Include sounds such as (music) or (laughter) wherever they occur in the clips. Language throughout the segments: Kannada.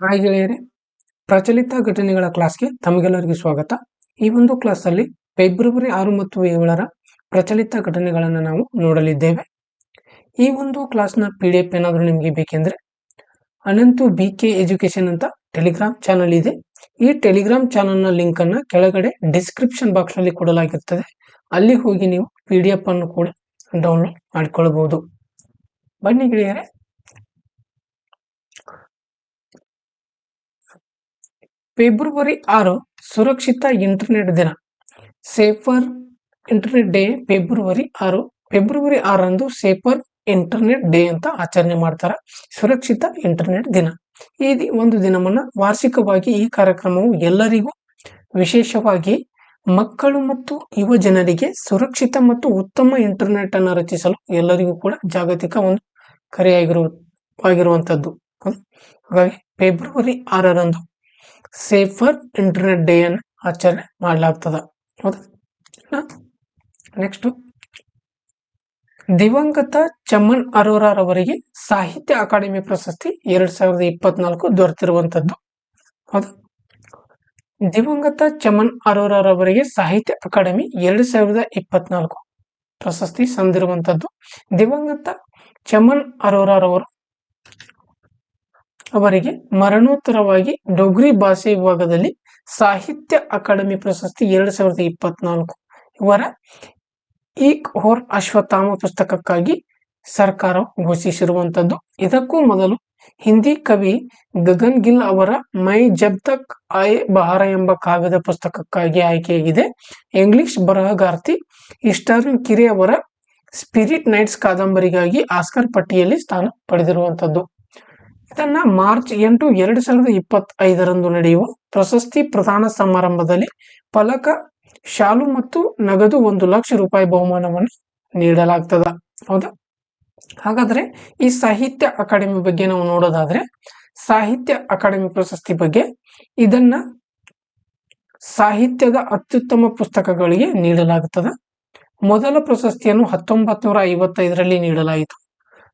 ಹಾಯ್ ಗೆಳೆಯರೆ, ಪ್ರಚಲಿತ ಘಟನೆಗಳ ಕ್ಲಾಸ್ಗೆ ತಮಗೆಲ್ಲರಿಗೂ ಸ್ವಾಗತ. ಈ ಒಂದು ಕ್ಲಾಸಲ್ಲಿ ಫೆಬ್ರವರಿ ಆರು ಮತ್ತು ಏಳರ ಪ್ರಚಲಿತ ಘಟನೆಗಳನ್ನು ನಾವು ನೋಡಲಿದ್ದೇವೆ. ಈ ಒಂದು ಕ್ಲಾಸ್ನ ಪಿ ಡಿ ಎಫ್ ಏನಾದರೂ ನಿಮಗೆ ಬೇಕೆಂದರೆ, ಅನಂತು ಬಿ ಕೆ ಎಜುಕೇಶನ್ ಅಂತ ಟೆಲಿಗ್ರಾಮ್ ಚಾನಲ್ ಇದೆ. ಈ ಟೆಲಿಗ್ರಾಮ್ ಚಾನಲ್ನ ಲಿಂಕನ್ನು ಕೆಳಗಡೆ ಡಿಸ್ಕ್ರಿಪ್ಷನ್ ಬಾಕ್ಸ್ನಲ್ಲಿ ಕೊಡಲಾಗಿರ್ತದೆ. ಅಲ್ಲಿ ಹೋಗಿ ನೀವು ಪಿ ಡಿ ಎಫ್ ಅನ್ನು ಕೂಡ ಡೌನ್ಲೋಡ್ ಮಾಡಿಕೊಳ್ಳಬಹುದು ಬನ್ನಿ ಗೆಳೆಯರೆ ಫೆಬ್ರವರಿ ಆರು, ಸುರಕ್ಷಿತ ಇಂಟರ್ನೆಟ್ ದಿನ. ಸೇಫರ್ ಇಂಟರ್ನೆಟ್ ಡೇ ಫೆಬ್ರವರಿ ಆರು. ಫೆಬ್ರವರಿ ಆರಂದು ಸೇಫರ್ ಇಂಟರ್ನೆಟ್ ಡೇ ಅಂತ ಆಚರಣೆ ಮಾಡ್ತಾರೆ. ಸುರಕ್ಷಿತ ಇಂಟರ್ನೆಟ್ ದಿನ. ಈ ಒಂದು ದಿನವನ್ನ ವಾರ್ಷಿಕವಾಗಿ ಈ ಕಾರ್ಯಕ್ರಮವು ಎಲ್ಲರಿಗೂ ವಿಶೇಷವಾಗಿ ಮಕ್ಕಳು ಮತ್ತು ಯುವ ಜನರಿಗೆ ಸುರಕ್ಷಿತ ಮತ್ತು ಉತ್ತಮ ಇಂಟರ್ನೆಟ್ ಅನ್ನು ರಚಿಸಲು ಎಲ್ಲರಿಗೂ ಕೂಡ ಜಾಗತಿಕ ಒಂದು ಕರೆಯಾಗಿರುವ ಆಗಿರುವಂತದ್ದು. ಹಾಗಾಗಿ ಫೆಬ್ರವರಿ ಆರರಂದು ಸೇಫರ್ ಇಂಟರ್ನೆಟ್ ಡೇ ಅನ್ನು ಆಚರಣೆ ಮಾಡಲಾಗ್ತದ. ಹೌದಾ? ನೆಕ್ಸ್ಟ್ ದಿವಂಗತ ಚಮನ್ ಅರೋರಾರವರಿಗೆ ಸಾಹಿತ್ಯ ಅಕಾಡೆಮಿ ಪ್ರಶಸ್ತಿ ಎರಡ್ ಸಾವಿರದ ಇಪ್ಪತ್ನಾಲ್ಕು ದೊರೆತಿರುವಂತದ್ದು. ಹೌದಾ? ದಿವಂಗತ ಚಮನ್ ಅರೋರಾರವರಿಗೆ ಸಾಹಿತ್ಯ ಅಕಾಡೆಮಿ ಎರಡ್ ಸಾವಿರದ ಇಪ್ಪತ್ನಾಲ್ಕು ಪ್ರಶಸ್ತಿ ಸಂದಿರುವಂತದ್ದು. ದಿವಂಗತ ಚಮನ್ ಅರೋರಾರವರು ಅವರಿಗೆ ಮರಣೋತ್ತರವಾಗಿ ಡೊಗ್ರಿ ಭಾಷೆ ವಿಭಾಗದಲ್ಲಿ ಸಾಹಿತ್ಯ ಅಕಾಡೆಮಿ ಪ್ರಶಸ್ತಿ ಎರಡು ಸಾವಿರದ ಇಪ್ಪತ್ನಾಲ್ಕು. ಇವರ ಈಕ್ ಹೋರ್ ಅಶ್ವತ್ಥಾಮ ಪುಸ್ತಕಕ್ಕಾಗಿ ಸರ್ಕಾರ ಘೋಷಿಸಿರುವಂತದ್ದು ಇದಕ್ಕೂ ಮೊದಲು ಹಿಂದಿ ಕವಿ ಗಗನ್ ಗಿಲ್ ಅವರ ಮೈ ಜಬ್ ತಕ್ ಐ ಬಹಾರ ಎಂಬ ಕಾವ್ಯದ ಪುಸ್ತಕಕ್ಕಾಗಿ ಆಯ್ಕೆಯಾಗಿದೆ. ಇಂಗ್ಲಿಷ್ ಬರಹಗಾರ್ತಿ ಇಸ್ಟರ್ನ್ ಕಿರೆ ಅವರ ಸ್ಪಿರಿಟ್ ನೈಟ್ಸ್ ಕಾದಂಬರಿಗಾಗಿ ಆಸ್ಕರ್ ಪಟ್ಟಿಯಲ್ಲಿ ಸ್ಥಾನ ಪಡೆದಿರುವಂತದ್ದು ಇದನ್ನ ಮಾರ್ಚ್ ಎಂಟು ಎರಡು ಸಾವಿರದ ಇಪ್ಪತ್ತೈದರಂದು ನಡೆಯುವ ಪ್ರಶಸ್ತಿ ಪ್ರದಾನ ಸಮಾರಂಭದಲ್ಲಿ ಫಲಕ, ಶಾಲು ಮತ್ತು ನಗದು ಒಂದು ಲಕ್ಷ ರೂಪಾಯಿ ಬಹುಮಾನವನ್ನು ನೀಡಲಾಗ್ತದ. ಹೌದಾ? ಹಾಗಾದ್ರೆ ಈ ಸಾಹಿತ್ಯ ಅಕಾಡೆಮಿ ಬಗ್ಗೆ ನಾವು ನೋಡೋದಾದ್ರೆ ಸಾಹಿತ್ಯ ಅಕಾಡೆಮಿ ಪ್ರಶಸ್ತಿ ಬಗ್ಗೆ ಇದನ್ನ ಸಾಹಿತ್ಯದ ಅತ್ಯುತ್ತಮ ಪುಸ್ತಕಗಳಿಗೆ ನೀಡಲಾಗುತ್ತದೆ ಮೊದಲ ಪ್ರಶಸ್ತಿಯನ್ನು ಹತ್ತೊಂಬತ್ ನೂರ ಐವತ್ತೈದರಲ್ಲಿ ನೀಡಲಾಯಿತು.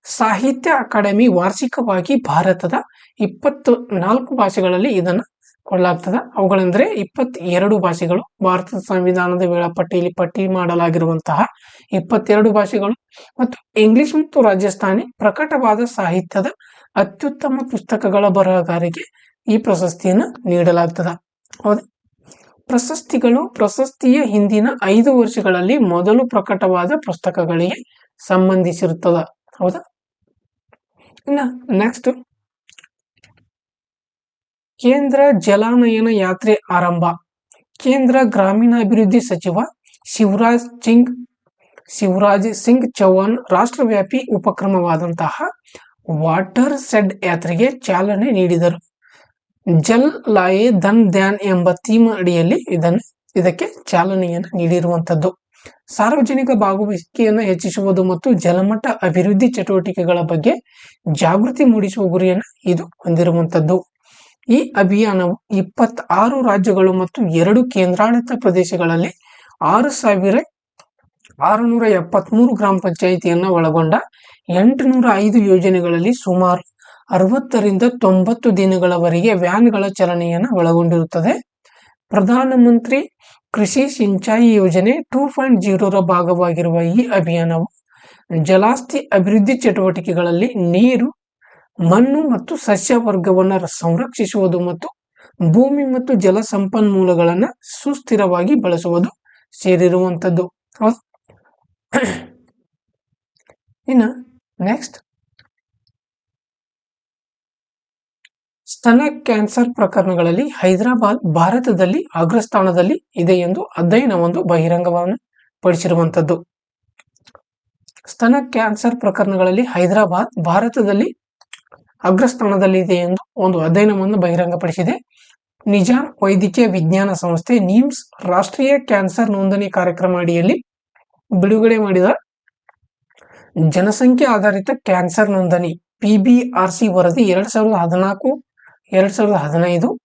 ಸಾಹಿತ್ಯ ಅಕಾಡೆಮಿ ವಾರ್ಷಿಕವಾಗಿ ಭಾರತದ ಇಪ್ಪತ್ತು ನಾಲ್ಕು ಭಾಷೆಗಳಲ್ಲಿ ಇದನ್ನು ಕೊಡಲಾಗ್ತದೆ ಅವುಗಳೆಂದರೆ ಇಪ್ಪತ್ತೆರಡು ಭಾಷೆಗಳು ಭಾರತದ ಸಂವಿಧಾನದ ವೇಳಾಪಟ್ಟಿಯಲ್ಲಿ ಪಟ್ಟಿ ಮಾಡಲಾಗಿರುವಂತಹ ಇಪ್ಪತ್ತೆರಡು ಭಾಷೆಗಳು ಮತ್ತು ಇಂಗ್ಲಿಷ್ ಮತ್ತು ರಾಜಸ್ಥಾನಿ ಪ್ರಕಟವಾದ ಸಾಹಿತ್ಯದ ಅತ್ಯುತ್ತಮ ಪುಸ್ತಕಗಳ ಬರಹಗಾರಿಗೆ ಈ ಪ್ರಶಸ್ತಿಯನ್ನು ನೀಡಲಾಗ್ತದೆ. ಹೌದಾ. ಪ್ರಶಸ್ತಿಗಳು ಪ್ರಶಸ್ತಿಯ ಹಿಂದಿನ ಐದು ವರ್ಷಗಳಲ್ಲಿ ಮೊದಲು ಪ್ರಕಟವಾದ ಪುಸ್ತಕಗಳಿಗೆ ಸಂಬಂಧಿಸಿರುತ್ತದ. ಹೌದಾ? ಇನ್ನ ನೆಕ್ಸ್ಟ್ ಕೇಂದ್ರ ಜಲಾನಯನ ಯಾತ್ರೆ ಆರಂಭ. ಕೇಂದ್ರ ಗ್ರಾಮೀಣಾಭಿವೃದ್ಧಿ ಸಚಿವ ಶಿವರಾಜ್ ಸಿಂಗ್ ಶಿವರಾಜ್ ಸಿಂಗ್ ಚೌಹಾಣ್ ರಾಷ್ಟ್ರವ್ಯಾಪಿ ಉಪಕ್ರಮವಾದಂತಹ ವಾಟರ್ ಸೆಡ್ ಯಾತ್ರೆಗೆ ಚಾಲನೆ ನೀಡಿದರು. ಜಲ್ ಲಾಯೆ ಧನ್ ಧ್ಯಾನ್ ಎಂಬ ಥೀಮ್ ಅಡಿಯಲ್ಲಿ ಇದನ್ನು, ಇದಕ್ಕೆ ಚಾಲನೆಯನ್ನು ನೀಡಿರುವಂತದ್ದು ಸಾರ್ವಜನಿಕ ಭಾಗವಹಿಸುವಿಕೆಯನ್ನು ಹೆಚ್ಚಿಸುವುದು ಮತ್ತು ಜಲಮಟ್ಟ ಅಭಿವೃದ್ಧಿ ಚಟುವಟಿಕೆಗಳ ಬಗ್ಗೆ ಜಾಗೃತಿ ಮೂಡಿಸುವ ಗುರಿಯನ್ನು ಇದು ಹೊಂದಿರುವಂತದ್ದು ಈ ಅಭಿಯಾನವು ಇಪ್ಪತ್ತಾರು ರಾಜ್ಯಗಳು ಮತ್ತು ಎರಡು ಕೇಂದ್ರಾಡಳಿತ ಪ್ರದೇಶಗಳಲ್ಲಿ ಆರು ಸಾವಿರ ಆರುನೂರ ಎಪ್ಪತ್ಮೂರು ಗ್ರಾಮ ಪಂಚಾಯಿತಿಯನ್ನ ಒಳಗೊಂಡ ಎಂಟುನೂರ ಐದು ಯೋಜನೆಗಳಲ್ಲಿ ಸುಮಾರು ಅರವತ್ತರಿಂದ ತೊಂಬತ್ತು ದಿನಗಳವರೆಗೆ ವ್ಯಾನ್ಗಳ ಚಲನೆಯನ್ನು ಒಳಗೊಂಡಿರುತ್ತದೆ. ಪ್ರಧಾನಮಂತ್ರಿ ಕೃಷಿ ಸಿಂಚಾಯಿ ಯೋಜನೆ ಟೂ ಪಾಯಿಂಟ್ ಜೀರೋರ ಭಾಗವಾಗಿರುವ ಈ ಅಭಿಯಾನವು ಜಲಾಸ್ತಿ ಅಭಿವೃದ್ಧಿ ಚಟುವಟಿಕೆಗಳಲ್ಲಿ ನೀರು, ಮಣ್ಣು ಮತ್ತು ಸಸ್ಯ ವರ್ಗವನ್ನು ಸಂರಕ್ಷಿಸುವುದು ಮತ್ತು ಭೂಮಿ ಮತ್ತು ಜಲ ಸಂಪನ್ಮೂಲಗಳನ್ನು ಸುಸ್ಥಿರವಾಗಿ ಬಳಸುವುದು ಸೇರಿರುವಂಥದ್ದು. (clears throat) ಇನ್ನು ನೆಕ್ಸ್ಟ್ ಸ್ತನ ಕ್ಯಾನ್ಸರ್ ಪ್ರಕರಣಗಳಲ್ಲಿ ಹೈದರಾಬಾದ್ ಭಾರತದಲ್ಲಿ ಅಗ್ರಸ್ಥಾನದಲ್ಲಿ ಇದೆ ಎಂದು ಅಧ್ಯಯನ ಒಂದು ಬಹಿರಂಗವನ್ನು ಪಡಿಸಿರುವಂಥದ್ದು ಸ್ತನ ಕ್ಯಾನ್ಸರ್ ಪ್ರಕರಣಗಳಲ್ಲಿ ಹೈದರಾಬಾದ್ ಭಾರತದಲ್ಲಿ ಅಗ್ರಸ್ಥಾನದಲ್ಲಿ ಇದೆ ಎಂದು ಒಂದು ಅಧ್ಯಯನವನ್ನು ಬಹಿರಂಗಪಡಿಸಿದೆ. ನಿಜಾಂ ವೈದ್ಯಕೀಯ ವಿಜ್ಞಾನ ಸಂಸ್ಥೆ ನಿಮ್ಸ್ ರಾಷ್ಟ್ರೀಯ ಕ್ಯಾನ್ಸರ್ ನೋಂದಣಿ ಕಾರ್ಯಕ್ರಮ ಅಡಿಯಲ್ಲಿ ಬಿಡುಗಡೆ ಮಾಡಿದ ಜನಸಂಖ್ಯೆ ಆಧಾರಿತ ಕ್ಯಾನ್ಸರ್ ನೋಂದಣಿ ಪಿಬಿಆರ್ಸಿ ವರದಿ ಎರಡ್ ಸಾವಿರದ ಹದಿನಾಲ್ಕು ಎರಡ್ ಸಾವಿರದ ಹದಿನೈದು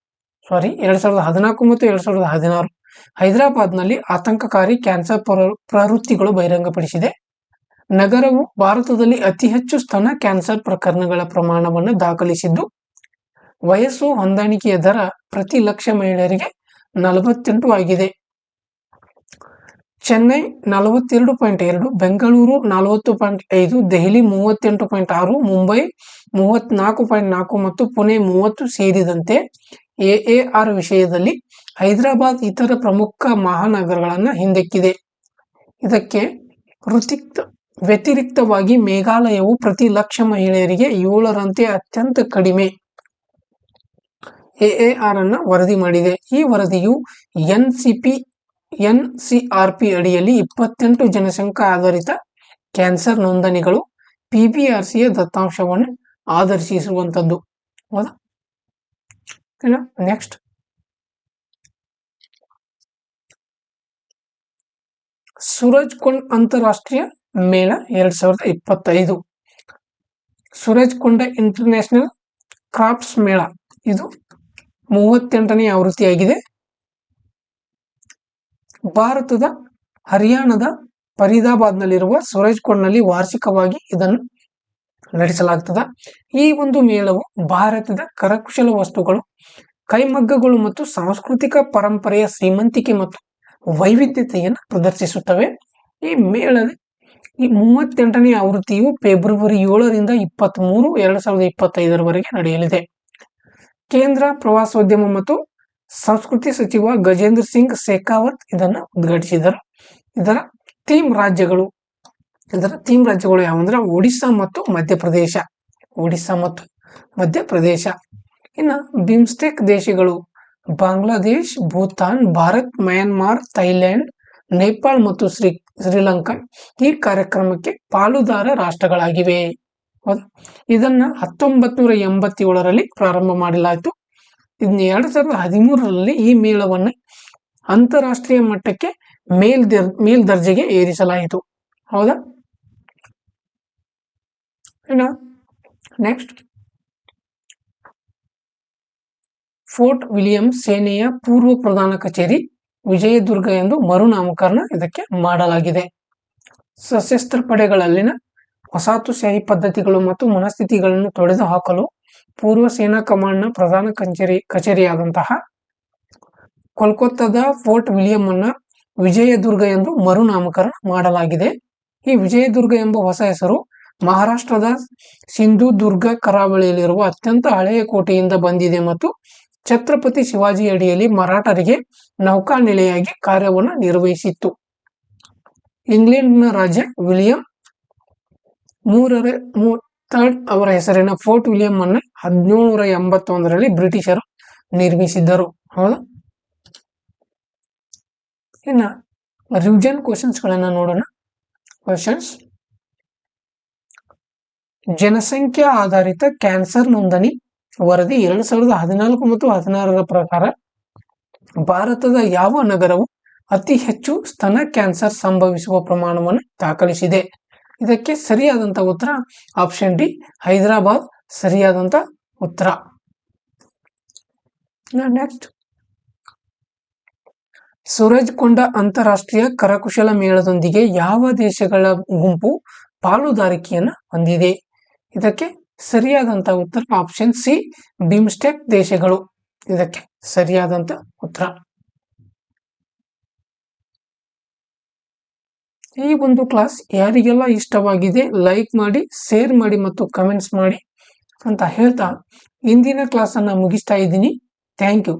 ಸಾರಿ ಎರಡ್ ಸಾವಿರದ ಹದಿನಾಲ್ಕು ಮತ್ತು ಎರಡ್ ಸಾವಿರದ ಹದಿನಾರು ಹೈದರಾಬಾದ್ನಲ್ಲಿ ಆತಂಕಕಾರಿ ಕ್ಯಾನ್ಸರ್ ಪ್ರ- ಪ್ರವೃತ್ತಿಗಳು ಬಹಿರಂಗಪಡಿಸಿದೆ. ನಗರವು ಭಾರತದಲ್ಲಿ ಅತಿ ಹೆಚ್ಚು ಸ್ತನ ಕ್ಯಾನ್ಸರ್ ಪ್ರಕರಣಗಳ ಪ್ರಮಾಣವನ್ನು ದಾಖಲಿಸಿದ್ದು, ವಯಸ್ಸು ಹೊಂದಾಣಿಕೆಯ ದರ ಪ್ರತಿ ಲಕ್ಷ ಮಹಿಳೆಯರಿಗೆ ನಲವತ್ತೆಂಟು ಆಗಿದೆ. ಚೆನ್ನೈ ನಲವತ್ತೆರಡು ಪಾಯಿಂಟ್ ಎರಡು, ಬೆಂಗಳೂರು ನಲವತ್ತು ಪಾಯಿಂಟ್ ಐದು, ದೆಹಲಿ ಮೂವತ್ತೆಂಟು ಪಾಯಿಂಟ್ ಆರು, ಮುಂಬೈ ಮೂವತ್ನಾಲ್ಕು ಪಾಯಿಂಟ್ ನಾಲ್ಕು ಮತ್ತು ಪುಣೆ ಮೂವತ್ತು ಸೇರಿದಂತೆ ಎಎಆರ್ ವಿಷಯದಲ್ಲಿ ಹೈದರಾಬಾದ್ ಇತರ ಪ್ರಮುಖ ಮಹಾನಗರಗಳನ್ನು ಹಿಂದಕ್ಕಿದೆ. ಇದಕ್ಕೆ ಋತಿಕ್ತ ವ್ಯತಿರಿಕ್ತವಾಗಿ ಮೇಘಾಲಯವು ಪ್ರತಿ ಲಕ್ಷ ಮಹಿಳೆಯರಿಗೆ ಏಳರಂತೆ ಅತ್ಯಂತ ಕಡಿಮೆ ಎಎಆರ್ ಅನ್ನ ವರದಿ ಮಾಡಿದೆ. ಈ ವರದಿಯು ಎನ್ ಸಿಪಿ ಎನ್ ಸಿಆರ್ಪಿ ಅಡಿಯಲ್ಲಿ ಇಪ್ಪತ್ತೆಂಟು ಜನಸಂಖ್ಯಾ ಆಧಾರಿತ ಕ್ಯಾನ್ಸರ್ ನೋಂದಣಿಗಳು ಪಿಬಿಆರ್ಸಿಯ ದತ್ತಾಂಶವನ್ನು ಆಧರಿಸಿರುವಂಥದ್ದು ಹೌದಾ? ನೆಕ್ಸ್ಟ್. ಸೂರಜ್ ಕೊಂಡ್ ಅಂತಾರಾಷ್ಟ್ರೀಯ ಮೇಳ ಎರಡ್ ಸಾವಿರದ ಇಪ್ಪತ್ತೈದು. ಸೂರಜ್ ಕುಂಡ ಇಂಟರ್ನ್ಯಾಷನಲ್ ಕ್ರಾಪ್ಸ್ ಮೇಳ. ಇದು ಮೂವತ್ತೆಂಟನೇ ಆವೃತ್ತಿಯಾಗಿದೆ. ಭಾರತದ ಹರಿಯಾಣದ ಫರೀದಾಬಾದ್ನಲ್ಲಿರುವ ನಲ್ಲಿ ವಾರ್ಷಿಕವಾಗಿ ಇದನ್ನು ನಡೆಸಲಾಗ್ತದೆ. ಈ ಒಂದು ಮೇಳವು ಭಾರತದ ಕರಕುಶಲ ವಸ್ತುಗಳು, ಕೈಮಗ್ಗಗಳು ಮತ್ತು ಸಾಂಸ್ಕೃತಿಕ ಪರಂಪರೆಯ ಶ್ರೀಮಂತಿಕೆ ಮತ್ತು ವೈವಿಧ್ಯತೆಯನ್ನು ಪ್ರದರ್ಶಿಸುತ್ತವೆ. ಈ ಮೇಳದ ಈ ಮೂವತ್ತೆಂಟನೇ ಆವೃತ್ತಿಯು ಫೆಬ್ರವರಿ ಏಳರಿಂದ ಇಪ್ಪತ್ತ್ ಮೂರು ಎರಡು ಸಾವಿರದ ಇಪ್ಪತ್ತೈದರವರೆಗೆ ನಡೆಯಲಿದೆ. ಕೇಂದ್ರ ಪ್ರವಾಸೋದ್ಯಮ ಮತ್ತು ಸಂಸ್ಕೃತಿ ಸಚಿವ ಗಜೇಂದ್ರ ಸಿಂಗ್ ಶೇಖಾವತ್ ಇದನ್ನ ಉದ್ಘಾಟಿಸಿದರು. ಇದರ ಥೀಮ್ ರಾಜ್ಯಗಳು, ಇದರ ಥೀಮ್ ರಾಜ್ಯಗಳು ಯಾವಂದ್ರೆ ಒಡಿಸ್ಸಾ ಮತ್ತು ಮಧ್ಯಪ್ರದೇಶ. ಒಡಿಸ್ಸಾ ಮತ್ತು ಮಧ್ಯಪ್ರದೇಶ. ಇನ್ನು ಬಿಮ್ಸ್ಟೆಕ್ ದೇಶಗಳು, ಬಾಂಗ್ಲಾದೇಶ್, ಭೂತಾನ್, ಭಾರತ್, ಮಯನ್ಮಾರ್, ಥೈಲ್ಯಾಂಡ್, ನೇಪಾಳ್ ಮತ್ತು ಶ್ರೀ, ಶ್ರೀಲಂಕಾ ಈ ಕಾರ್ಯಕ್ರಮಕ್ಕೆ ಪಾಲುದಾರ ರಾಷ್ಟ್ರಗಳಾಗಿವೆ. ಇದನ್ನ ಹತ್ತೊಂಬತ್ ನೂರ ಎಂಬತ್ತೇಳರಲ್ಲಿ ಪ್ರಾರಂಭ ಮಾಡಲಾಯಿತು. ಇದನ್ನ ಎರಡ್ ಸಾವಿರದ ಹದಿಮೂರರಲ್ಲಿ ಈ ಮೇಳವನ್ನು ಅಂತಾರಾಷ್ಟ್ರೀಯ ಮಟ್ಟಕ್ಕೆ ಮೇಲ್ ಮೇಲ್ದರ್ಜೆಗೆ ಏರಿಸಲಾಯಿತು. ಹೌದಾ? ನೆಕ್ಸ್ಟ್ ಫೋರ್ಟ್ ವಿಲಿಯಂ ಸೇನೆಯ ಪೂರ್ವ ಪ್ರಧಾನ ಕಚೇರಿ ವಿಜಯದುರ್ಗ ಎಂದು ಮರುನಾಮಕರಣ ಇದಕ್ಕೆ ಮಾಡಲಾಗಿದೆ. ಸಶಸ್ತ್ರ ಪಡೆಗಳಲ್ಲಿನ ವಸಾತು ವಸಾಹತುಶಾಹಿ ಪದ್ಧತಿಗಳು ಮತ್ತು ಮನಸ್ಥಿತಿಗಳನ್ನು ತೊಡೆದು ಹಾಕಲು ಪೂರ್ವ ಸೇನಾ ಕಮಾಂಡ್ನ ಪ್ರಧಾನ ಕಚೇರಿ, ಕಚೇರಿಯಾದಂತಹ ಕೋಲ್ಕತ್ತಾದ ಫೋರ್ಟ್ ವಿಲಿಯಂ ಅನ್ನ ವಿಜಯದುರ್ಗ ಎಂದು ಮರುನಾಮಕರಣ ಮಾಡಲಾಗಿದೆ. ಈ ವಿಜಯದುರ್ಗ ಎಂಬ ಹೊಸ ಹೆಸರು ಮಹಾರಾಷ್ಟ್ರದ ಸಿಂಧುದುರ್ಗ ಕರಾವಳಿಯಲ್ಲಿರುವ ಅತ್ಯಂತ ಹಳೆಯ ಕೋಟೆಯಿಂದ ಬಂದಿದೆ ಮತ್ತು ಛತ್ರಪತಿ ಶಿವಾಜಿ ಅಡಿಯಲ್ಲಿ ಮರಾಠರಿಗೆ ನೌಕಾನೆಲೆಯಾಗಿ ಕಾರ್ಯವನ್ನು ನಿರ್ವಹಿಸಿತ್ತು. ಇಂಗ್ಲೆಂಡ್ನ ರಾಜ ವಿಲಿಯಂ ಮೂರರ ಥರ್ಡ್ ಅವರ ಹೆಸರಿನ ಫೋರ್ಟ್ ವಿಲಿಯಂ ಅನ್ನ ಹದಿನೇಳುನೂರ ಎಂಬತ್ತೊಂದರಲ್ಲಿ ಬ್ರಿಟಿಷರು ನಿರ್ಮಿಸಿದ್ದರು. ಹೌದಾ? ಇನ್ನ ರಿವಿಜನ್ ಕ್ವಶನ್ಸ್ ಗಳನ್ನ ನೋಡೋಣ. ಕ್ವಶನ್ಸ್ ಜನಸಂಖ್ಯಾ ಆಧಾರಿತ ಕ್ಯಾನ್ಸರ್ ನೋಂದಣಿ ವರದಿ ಎರಡು ಸಾವಿರದ ಹದಿನಾಲ್ಕು ಮತ್ತು ಹದಿನಾರರ ಪ್ರಕಾರ ಭಾರತದ ಯಾವ ನಗರವು ಅತಿ ಹೆಚ್ಚು ಸ್ತನ ಕ್ಯಾನ್ಸರ್ ಸಂಭವಿಸುವ ಪ್ರಮಾಣವನ್ನು ದಾಖಲಿಸಿದೆ? ಇದಕ್ಕೆ ಸರಿಯಾದಂತ ಉತ್ತರ ಆಪ್ಷನ್ ಡಿ ಹೈದರಾಬಾದ್ ಸರಿಯಾದಂತ ಉತ್ತರ. ನೆಕ್ಸ್ಟ್ ಸೂರಜ್ ಕೊಂಡ ಅಂತಾರಾಷ್ಟ್ರೀಯ ಕರಕುಶಲ ಮೇಳದೊಂದಿಗೆ ಯಾವ ದೇಶಗಳ ಗುಂಪು ಪಾಲುದಾರಿಕೆಯನ್ನು ಹೊಂದಿದೆ? ಇದಕ್ಕೆ ಸರಿಯಾದಂತ ಉತ್ತರ ಆಪ್ಷನ್ ಸಿ ಬಿಮ್ಸ್ಟೆಕ್ ದೇಶಗಳು. ಇದಕ್ಕೆ ಸರಿಯಾದಂತ ಉತ್ತರ. ಈ ಒಂದು ಕ್ಲಾಸ್ ಯಾರಿಗೆಲ್ಲ ಇಷ್ಟವಾಗಿದೆ ಲೈಕ್ ಮಾಡಿ ಶೇರ್ ಮಾಡಿ ಮತ್ತು ಕಮೆಂಟ್ಸ್ ಮಾಡಿ ಅಂತ ಹೇಳ್ತಾ ಇಂದಿನ ಕ್ಲಾಸನ್ನು ಮುಗಿಸ್ತಾ ಇದ್ದೀನಿ. Thank you